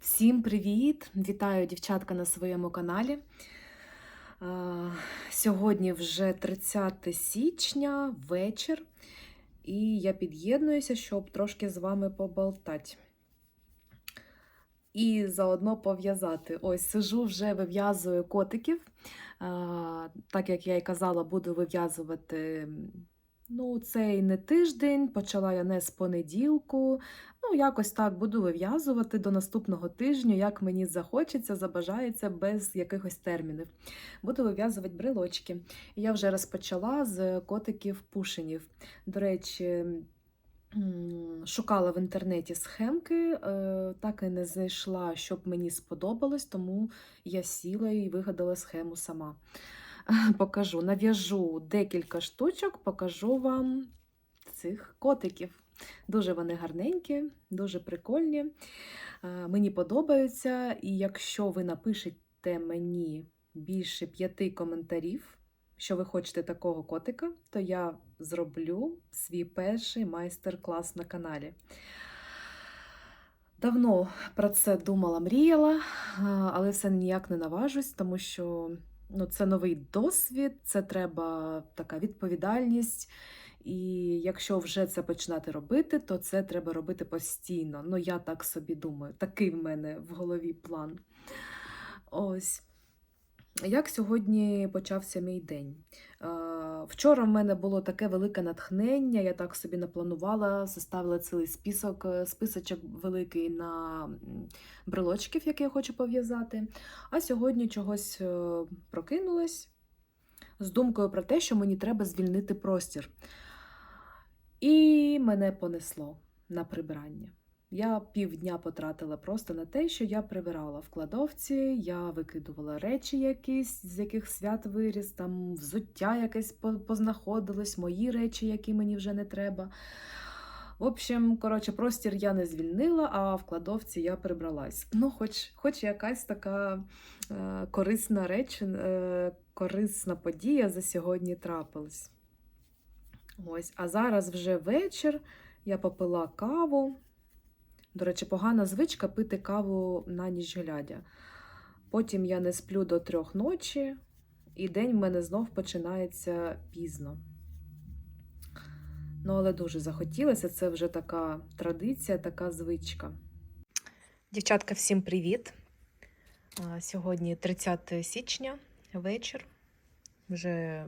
Всім привіт! Вітаю дівчатка на своєму каналі. Сьогодні вже 30 січня, вечір, і я під'єднуюся, щоб трошки з вами поболтати. І заодно пов'язати. Ось сижу вже вив'язую котиків. Так як я і казала, буду вив'язувати ну, цей не тиждень, почала я не з понеділку. Ну, якось так буду вив'язувати до наступного тижня, як мені захочеться, забажається без якихось термінів. Буду вив'язувати брелочки. Я вже розпочала з котиків пушенів. До речі, шукала в інтернеті схемки, е, так і не знайшла, щоб мені сподобалось, тому я сіла і вигадала схему сама. Покажу, нав'яжу декілька штучок, покажу вам цих котиків. Дуже вони гарненькі, дуже прикольні. Мені подобаються. І якщо ви напишете мені більше п'яти коментарів, що ви хочете такого котика, то я зроблю свій перший майстер-клас на каналі. Давно про це думала, мріяла, але все ніяк не наважусь, тому що ну, це новий досвід, це треба така відповідальність. І якщо вже це починати робити, то це треба робити постійно. Ну, я так собі думаю, такий в мене в голові план. Ось. Як сьогодні почався мій день? Е, Вчора в мене було таке велике натхнення, я так собі напланувала, составила цілий список, е, списочок великий на брелочків, які я хочу пов'язати. А сьогодні чогось е, прокинулась з думкою про те, що мені треба звільнити простір. І мене понесло на прибирання. Я півдня потратила просто на те, що я прибирала в кладовці, я викидувала речі якісь, з яких свят виріс, там взуття якесь познаходилось, мої речі, які мені вже не треба. В общем, коротше, простір я не звільнила, а в кладовці я прибралась. Ну, хоч, хоч якась така е, корисна реч, е, корисна подія за сьогодні трапилась. Ось, а зараз вже вечір, я попила каву. До речі, погана звичка пити каву на ніч глядя. Потім я не сплю до трьох ночі, і день в мене знов починається пізно. Ну, але дуже захотілося, це вже така традиція, така звичка. Дівчатка, всім привіт! Сьогодні 30 січня, вечір, вже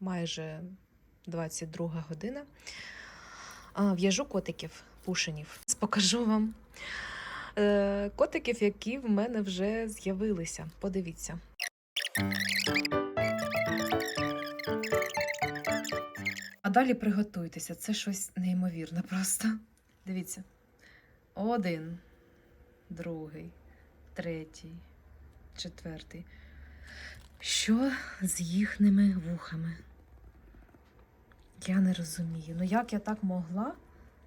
майже 22 година. В'яжу котиків пушенів. Покажу вам е, котиків, які в мене вже з'явилися. Подивіться. А далі приготуйтеся, це щось неймовірне просто. Дивіться. Один, другий, третій, четвертий. Що з їхніми вухами? Я не розумію. Ну як я так могла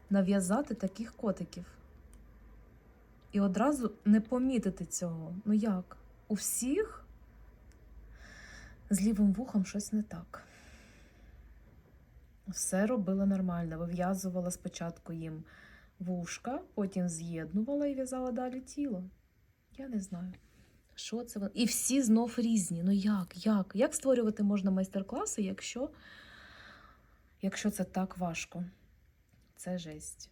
нав'язати таких котиків? І одразу не помітити цього. Ну як? У всіх з лівим вухом щось не так. Все робила нормально. Вив'язувала спочатку їм вушка, потім з'єднувала і в'язала далі тіло. Я не знаю. Що це? воно? І всі знов різні. Ну як? Як? Як створювати можна майстер-класи, якщо якщо це так важко. Це жесть.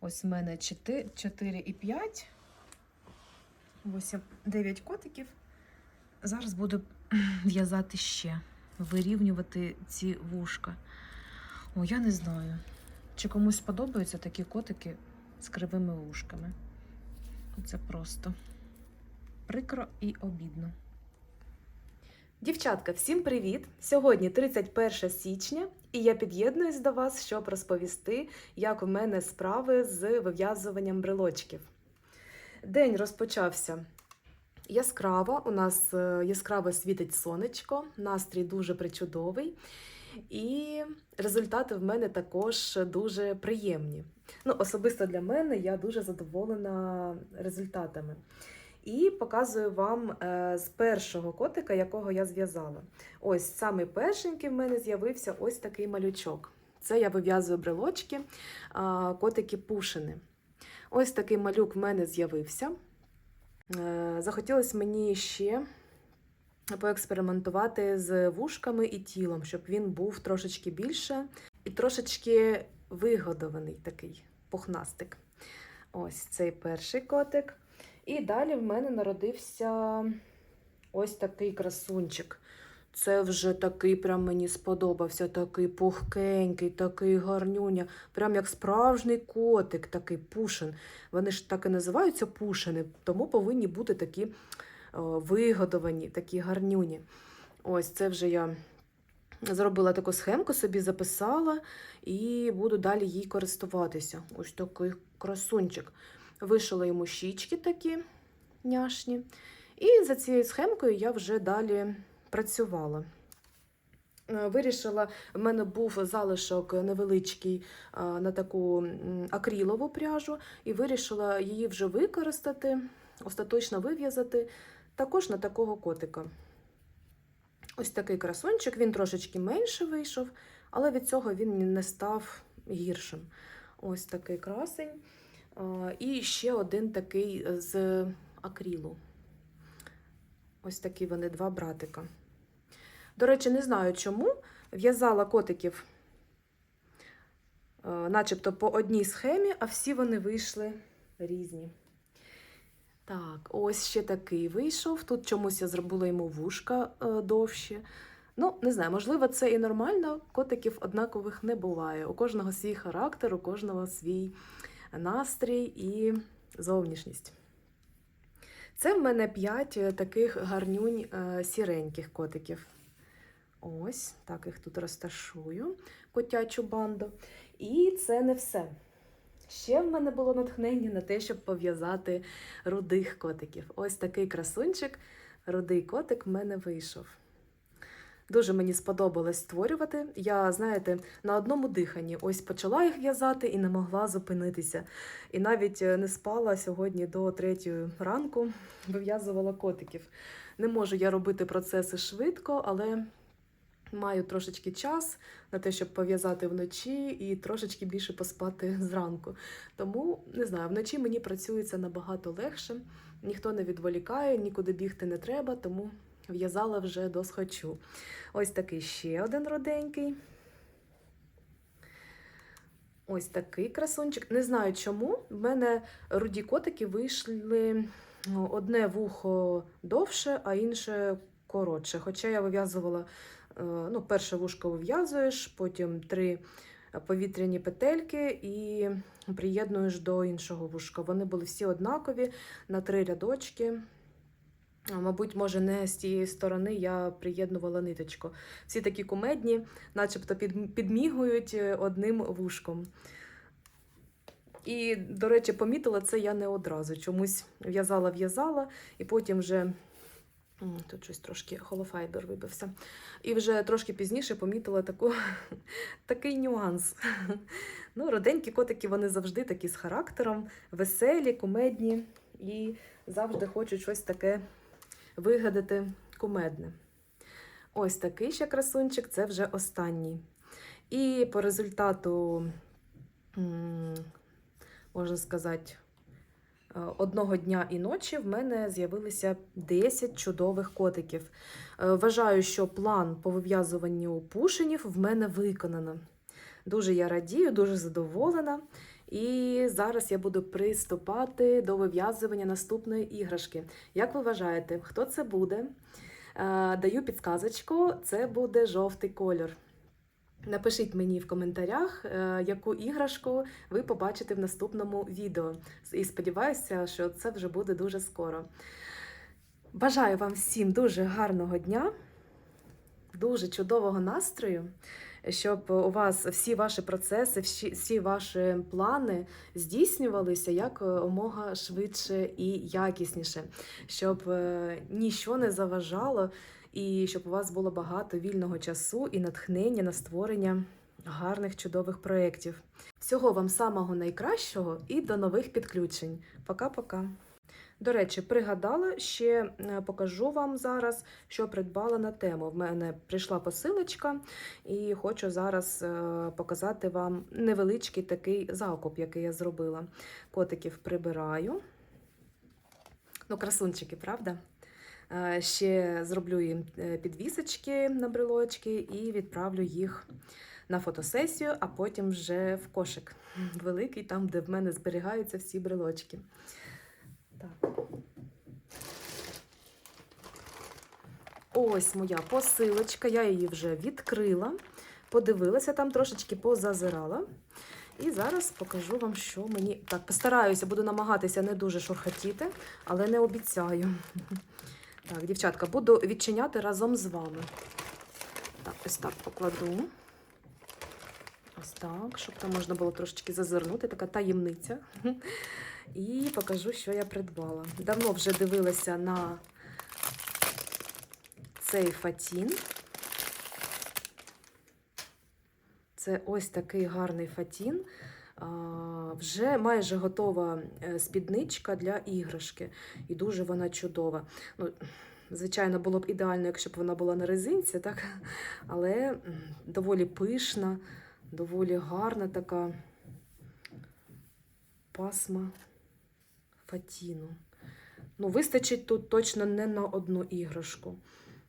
Ось в мене 4, 4 і 5, 8, 9 котиків. Зараз буду в'язати ще, вирівнювати ці вушка. О, я не знаю, чи комусь сподобаються такі котики з кривими вушками. Це просто прикро і обідно. Дівчатка, всім привіт! Сьогодні 31 січня, і я під'єднуюсь до вас, щоб розповісти, як у мене справи з вив'язуванням брелочків. День розпочався яскраво. У нас е, яскраво світить сонечко, настрій дуже причудовий. І результати в мене також дуже приємні. Ну, особисто для мене я дуже задоволена результатами. І показую вам е, з першого котика, якого я зв'язала. Ось самий першенький в мене з'явився ось такий малючок. Це я вив'язую брелочки, котики пушини. Ось такий малюк в мене з'явився. Е, Захотілося мені ще поекспериментувати з вушками і тілом, щоб він був трошечки більше і трошечки вигодований такий пухнастик. Ось цей перший котик. І далі в мене народився ось такий красунчик. Це вже такий прям мені сподобався, такий пухкенький, такий гарнюня, прям як справжній котик, такий пушин. Вони ж так і називаються пушини, тому повинні бути такі о, вигодовані, такі гарнюні. Ось це вже я зробила таку схемку, собі записала і буду далі їй користуватися. Ось такий красунчик. Вишила йому щічки такі няшні. І за цією схемкою я вже далі працювала. Е, Вирішила, в мене був залишок невеличкий на таку м, акрилову пряжу, і вирішила її вже використати, остаточно вив'язати також на такого котика. Ось такий красончик, він трошечки менше вийшов, але від цього він не став гіршим. Ось такий красень. А, І ще один такий з акрилу. Ось такі вони два братика. До речі, не знаю чому. В'язала котиків, е, начебто по одній схемі, а всі вони вийшли різні. Так, ось ще такий вийшов. Тут чомусь я зробила йому вушка е, довші. Ну, не знаю, можливо, це і нормально. Котиків однакових не буває. У кожного свій характер, у кожного свій настрій і зовнішність. Це в мене 5 таких гарнюнь е, сіреньких котиків. Ось, так їх тут розташую, котячу банду. І це не все. Ще в мене було натхнення на те, щоб пов'язати рудих котиків. Ось такий красунчик, рудий котик в мене вийшов. Дуже мені сподобалось створювати. Я, знаєте, на одному диханні ось почала їх в'язати і не могла зупинитися. І навіть е, не спала сьогодні до третьої ранку, вив'язувала котиків. Не можу я робити процеси швидко, але маю трошечки час на те, щоб пов'язати вночі і трошечки більше поспати зранку. Тому не знаю, вночі мені працюється набагато легше, ніхто не відволікає, нікуди бігти не треба, тому в'язала вже досхочу. Ось такий ще один роденький. Ось такий красунчик. Не знаю чому. В мене руді котики вийшли ну, одне вухо довше, а інше коротше. Хоча я вив'язувала е, ну, перше вушко вив'язуєш, потім три повітряні петельки і приєднуєш до іншого вушка. Вони були всі однакові на три рядочки. Мабуть, може, не з тієї сторони я приєднувала ниточку. Всі такі кумедні, начебто підмігують е, одним вушком. І, до речі, помітила це я не одразу. Чомусь в'язала-в'язала, і потім вже тут щось трошки холофайбер вибився. І вже трошки пізніше помітила таку, такий нюанс. Ну, Роденькі котики вони завжди такі з характером, веселі, кумедні і завжди хочуть щось таке вигадати кумедне. Ось такий ще красунчик, це вже останній. І по результату, можна сказати, е, одного дня і ночі в мене з'явилися 10 чудових котиків. Е, Вважаю, що план по вив'язуванню пушенів в мене виконано. Дуже я радію, дуже задоволена. І зараз я буду приступати до вив'язування наступної іграшки. Як ви вважаєте, хто це буде? Е, Даю підказочку, це буде жовтий кольор. Напишіть мені в коментарях, е, яку іграшку ви побачите в наступному відео. І сподіваюся, що це вже буде дуже скоро. Бажаю вам всім дуже гарного дня, дуже чудового настрою, щоб у вас всі ваші процеси, всі, всі ваші плани здійснювалися як омога швидше і якісніше, щоб е, ніщо не заважало і щоб у вас було багато вільного часу і натхнення на створення гарних чудових проєктів. Всього вам самого найкращого і до нових підключень. Пока-пока. До речі, пригадала, ще е, покажу вам зараз, що придбала на тему. В мене прийшла посилочка, і хочу зараз е, показати вам невеличкий такий закуп, який я зробила. Котиків прибираю. Ну, красунчики, правда? Е, Ще зроблю їм підвісочки на брелочки і відправлю їх на фотосесію, а потім вже в кошик великий, там, де в мене зберігаються всі брелочки. Так. Ось моя посилочка, я її вже відкрила, подивилася там трошечки позазирала. І зараз покажу вам, що мені. Так, постараюся, буду намагатися не дуже шурхотіти, але не обіцяю. Так, дівчатка, буду відчиняти разом з вами. Так, ось так покладу. Ось так, щоб там можна було трошечки зазирнути, така таємниця. І покажу, що я придбала. Давно вже дивилася на цей фатін. Це ось такий гарний фатін. Вже майже готова е, спідничка для іграшки. І дуже вона чудова. Ну, звичайно, було б ідеально, якщо б вона була на резинці, так? але доволі пишна, доволі гарна така пасма фатіну. Ну, вистачить тут точно не на одну іграшку.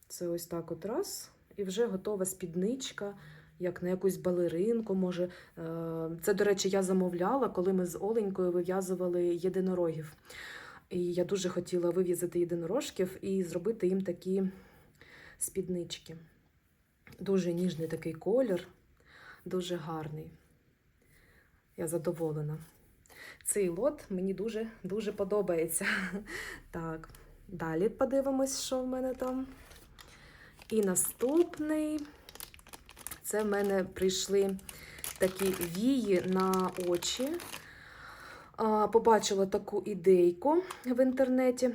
Це ось так от раз. І вже готова спідничка, як на якусь балеринку, може. Е, Це, до речі, я замовляла, коли ми з Оленькою вив'язували єдинорогів. І я дуже хотіла вив'язати єдинорожків і зробити їм такі спіднички. Дуже ніжний такий колір, дуже гарний. Я задоволена. Цей лот мені дуже дуже подобається. Так, далі подивимось, що в мене там. І наступний це в мене прийшли такі вії на очі. Побачила таку ідейку в інтернеті.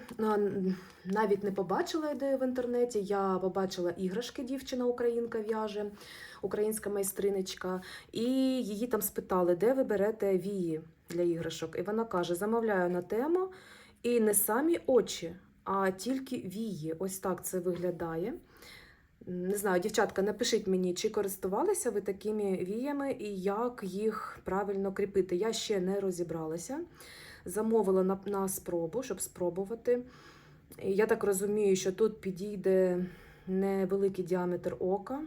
Навіть не побачила ідею в інтернеті. Я побачила іграшки, дівчина-українка в'яже, українська майстриничка, і її там спитали, де ви берете вії для іграшок. І вона каже: замовляю на тему і не самі очі, а тільки вії. Ось так це виглядає. Не знаю, дівчатка, напишіть мені, чи користувалися ви такими віями і як їх правильно кріпити. Я ще не розібралася. Замовила на, на спробу, щоб спробувати. Я так розумію, що тут підійде невеликий діаметр ока.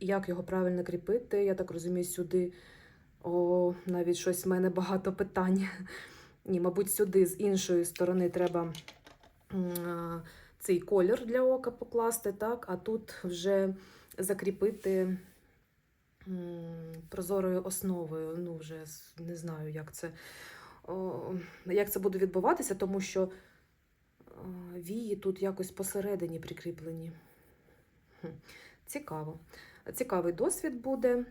Як його правильно кріпити? Я так розумію, сюди о, навіть щось в мене багато питань. Ні, мабуть, сюди з іншої сторони треба цей колір для ока покласти, так, а тут вже закріпити прозорою основою. Ну, вже не знаю, як це, як це буде відбуватися, тому що е, вії тут якось посередині прикріплені. Цікаво. Цікавий досвід буде.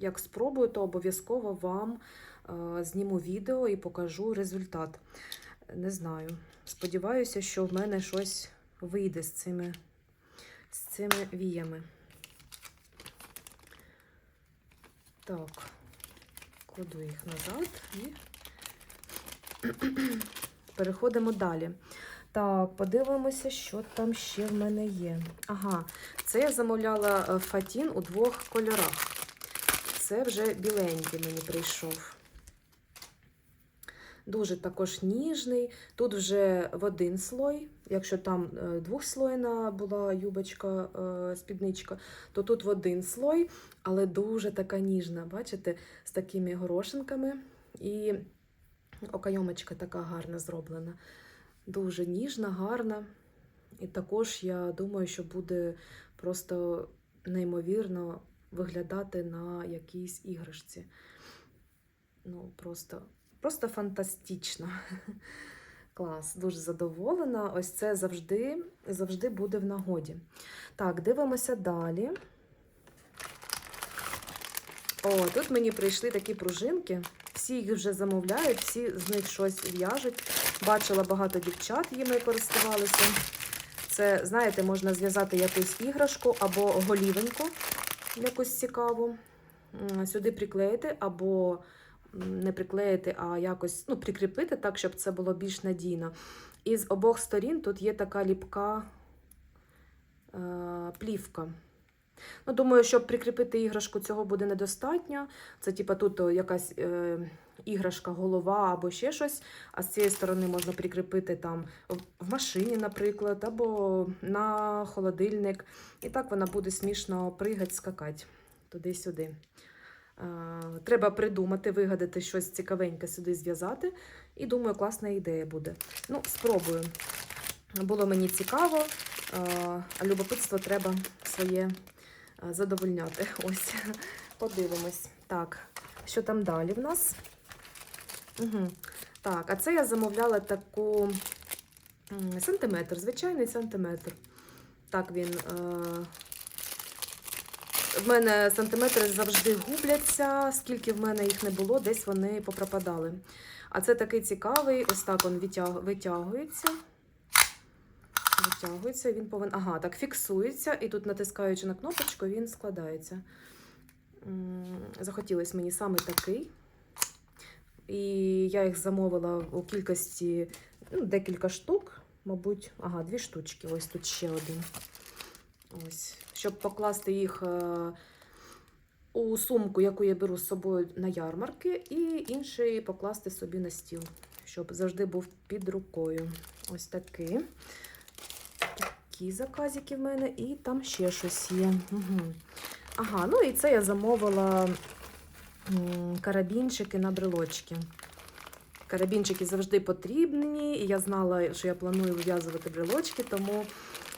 Як спробую, то обов'язково вам е, зніму відео і покажу результат. Не знаю. Сподіваюся, що в мене щось вийде з цими, з цими віями. Так, кладу їх назад і переходимо далі. Так, подивимося, що там ще в мене є. Ага, це я замовляла е, фатін у двох кольорах. Це вже біленький мені прийшов. Дуже також ніжний. Тут вже в один слой. Якщо там е, двохслойна була юбочка, е, спідничка, то тут в один слой, але дуже така ніжна, бачите, з такими горошинками. І окайомочка така гарна зроблена. Дуже ніжна, гарна. І також я думаю, що буде просто неймовірно виглядати на якійсь іграшці. Ну, просто, просто фантастично. Клас, дуже задоволена. Ось це завжди, завжди буде в нагоді. Так, дивимося далі. О, тут мені прийшли такі пружинки. Всі їх вже замовляють, всі з них щось в'яжуть. Бачила багато дівчат, їми користувалися. Це, знаєте, можна зв'язати якусь іграшку або голівеньку, якусь цікаво. Сюди приклеїти, або не приклеїти, а якось ну, прикріпити так, щоб це було більш надійно. І з обох сторін тут є така ліпка е, плівка. Ну, думаю, щоб прикріпити іграшку, цього буде недостатньо. Це, типа, тут якась е, іграшка, голова або ще щось. А з цієї сторони можна прикріпити там в- машині, наприклад, або на холодильник. І так вона буде смішно пригати, скакати туди-сюди. Треба придумати, вигадати щось цікавеньке сюди зв'язати. І думаю, класна ідея буде. Ну, спробую. Було мені цікаво, а любопитство треба своє задовольняти. Ось, подивимось. Так, що там далі в нас? Угу. Так, а це я замовляла таку сантиметр, звичайний сантиметр. Так він. Е, в мене сантиметри завжди губляться, скільки в мене їх не було, десь вони попропадали. А це такий цікавий, ось так він витяг... витягується. Витягується, він повинен. Ага, так, фіксується, і тут, натискаючи на кнопочку, він складається. М, Захотілось мені саме такий. І я їх замовила у кількості ну, декілька штук, мабуть, ага, дві штучки. Ось тут ще один. Ось, щоб покласти їх е, у сумку, яку я беру з собою на ярмарки, і інший покласти собі на стіл, щоб завжди був під рукою. Ось такий. Такі заказики в мене, і там ще щось є. Угу. Ага, ну і це я замовила карабінчики на брелочки. Карабінчики завжди потрібні, і я знала, що я планую вив'язувати брелочки, тому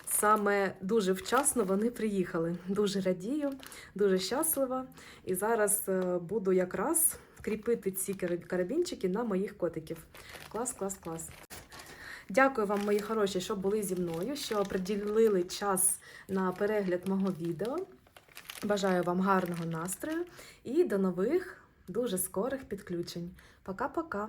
саме дуже вчасно вони приїхали. Дуже радію, дуже щаслива. І зараз е, буду якраз кріпити ці карабінчики на моїх котиків. Клас, клас, клас. Дякую вам, мої хороші, що були зі мною, що приділили час на перегляд мого відео. Бажаю вам гарного настрою і до нових дуже скорих підключень. Пока-пока!